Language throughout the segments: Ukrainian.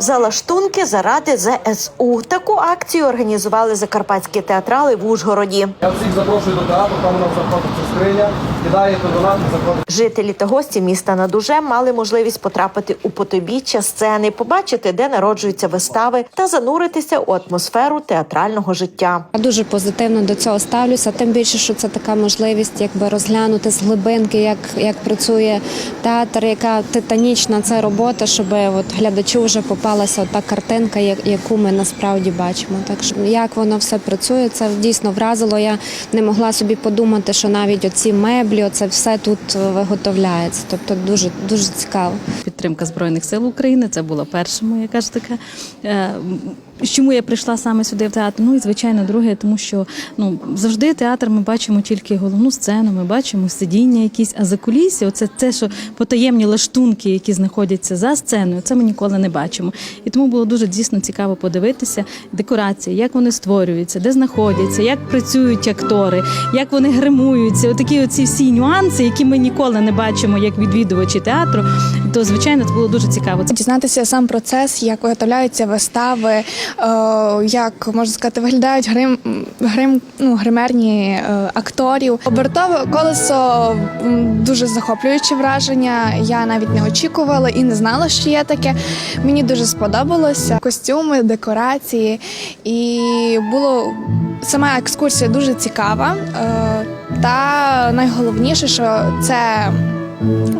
Залаштунки заради ЗСУ. Таку акцію організували закарпатські театрали в Ужгороді. Я всіх запрошую до театру, там у нас знаходиться скриня, кидаєте донат і заходите. Жителі та гості міста Надуже мали можливість потрапити у потобіччя сцени, побачити, де народжуються вистави, та зануритися у атмосферу театрального життя. Я дуже позитивно до цього ставлюся. Тим більше, що це така можливість, якби розглянути з глибинки, як, як працює театр, яка титанічна це робота, щоб от глядачу вже попалася та картинка, яку ми насправді бачимо. Так що як воно все працює, це дійсно вразило. Я не могла собі подумати, що навіть оці меблі, оце все тут виготовляється. Тобто дуже дуже цікаво. підтримка Збройних сил України. Це була перша моя каже така. Чому я прийшла саме сюди в театр? Ну і звичайно, друге, тому що ну завжди театр ми бачимо тільки головну сцену, ми бачимо сидіння якісь, а за кулісся, оце те, що потаємні лаштунки, які знаходяться за сценою, це ми ніколи не бачимо. І тому було дуже дійсно цікаво подивитися декорації, як вони створюються, де знаходяться, як працюють актори, як вони гримуються. Отакі оці всі нюанси, які ми ніколи не бачимо як відвідувачі театру. То звичайно це було дуже цікаво. Дізнатися сам процес, як виготовляються вистави, е, як можна сказати, виглядають грим, грим ну, гримерні е, акторів. Обертове колесо дуже захоплююче враження. Я навіть не очікувала і не знала, що є таке. Мені дуже сподобалося костюми, декорації, і було сама екскурсія дуже цікава. Е, та найголовніше, що це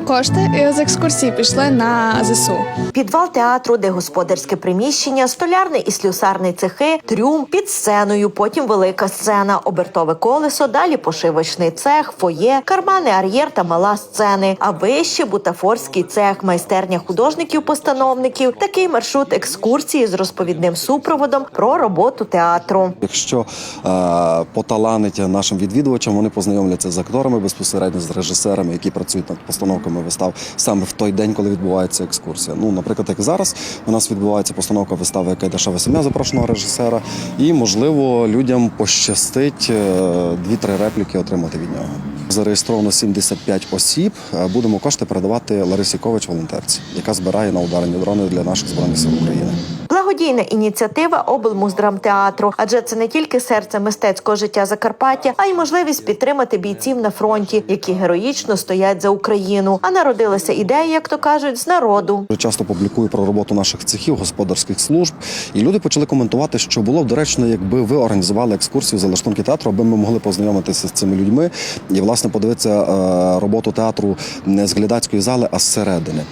кошти з екскурсії пішли на ЗСУ. Підвал театру, де господарське приміщення, столярний і слюсарний цехи, трюм під сценою. Потім велика сцена, обертове колесо, далі пошивочний цех, фоє, кармани, ар'єр та мала сцени. А вище бутафорський цех, майстерня художників-постановників. Такий маршрут екскурсії з розповідним супроводом про роботу театру. Якщо е, поталанить нашим відвідувачам, вони познайомляться з акторами безпосередньо з режисерами, які працюють над постановками вистав саме в той день, коли відбувається екскурсія. Ну, наприклад, як зараз у нас відбувається постановка вистави «Яке дешеве сім'я запрошеного режисера, і можливо людям пощастить е, дві-три репліки отримати від нього. Зареєстровано 75 осіб. Е, Будемо кошти передавати Ларисі Кович, волонтерці, яка збирає на ударені дрони для наших збройних сил України. Благодійна ініціатива облмуздрамтеатру, адже це не тільки серце мистецького життя Закарпаття, а й можливість підтримати бійців на фронті, які героїчно стоять за Україну. А народилася ідея, як то кажуть, з народу. Часто публікую про роботу наших цехів, господарських служб, і люди почали коментувати, що було б доречно, якби ви організували екскурсію за лаштунки театру, аби ми могли познайомитися з цими людьми і власне подивитися е, роботу театру не з глядацької зали, а зсередини.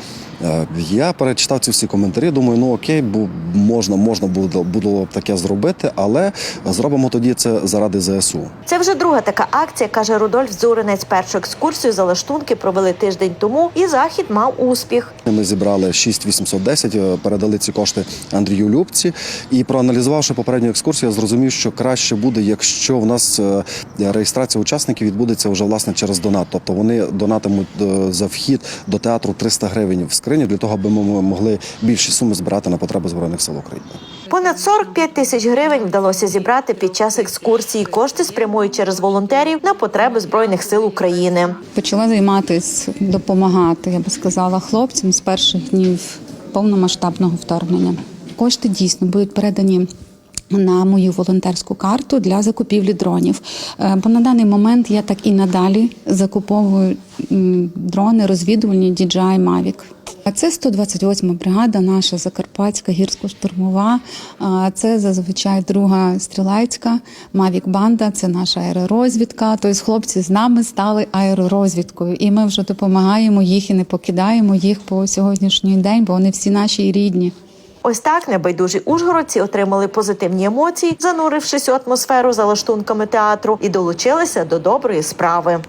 Е, Я перечитав ці всі коментарі. Думаю, ну окей, бо можна, можна було, було б таке зробити, але зробимо тоді це заради ЗСУ. Це вже друга така акція, каже Рудольф Зуринець. Першу екскурсію за лаштунки провели тиждень тому, і захід мав успіх. Ми зібрали 6810, е, передали ці кошти Андрію Любці. І проаналізувавши попередню екскурсію, я зрозумів, що краще буде, якщо в нас е, реєстрація учасників відбудеться вже власне через донат. Тобто вони донатимуть за вхід до театру 300 гривень в скрині для того, аби ми могли більші суми збирати на потреби збройних сил України. Понад 45 тисяч гривень вдалося зібрати під час екскурсії. Кошти спрямують через волонтерів на потреби збройних сил України. почала займатися, допомагати, я би сказала, хлопцям з перших днів повномасштабного вторгнення. Кошти дійсно будуть передані. На мою волонтерську карту для закупівлі дронів. Е, Бо на даний момент я так і надалі закуповую дрони розвідувальні DJI Mavic. Це 128 бригада, наша Закарпатська гірсько-штурмова. Це зазвичай друга стрілецька Мавік Банда. Це наша аеророзвідка. Тобто хлопці з нами стали аеророзвідкою, і ми вже допомагаємо їх і не покидаємо їх по сьогоднішній день, бо вони всі наші рідні. Ось так небайдужі ужгородці отримали позитивні емоції, занурившись у атмосферу за лаштунками театру, і долучилися до доброї справи.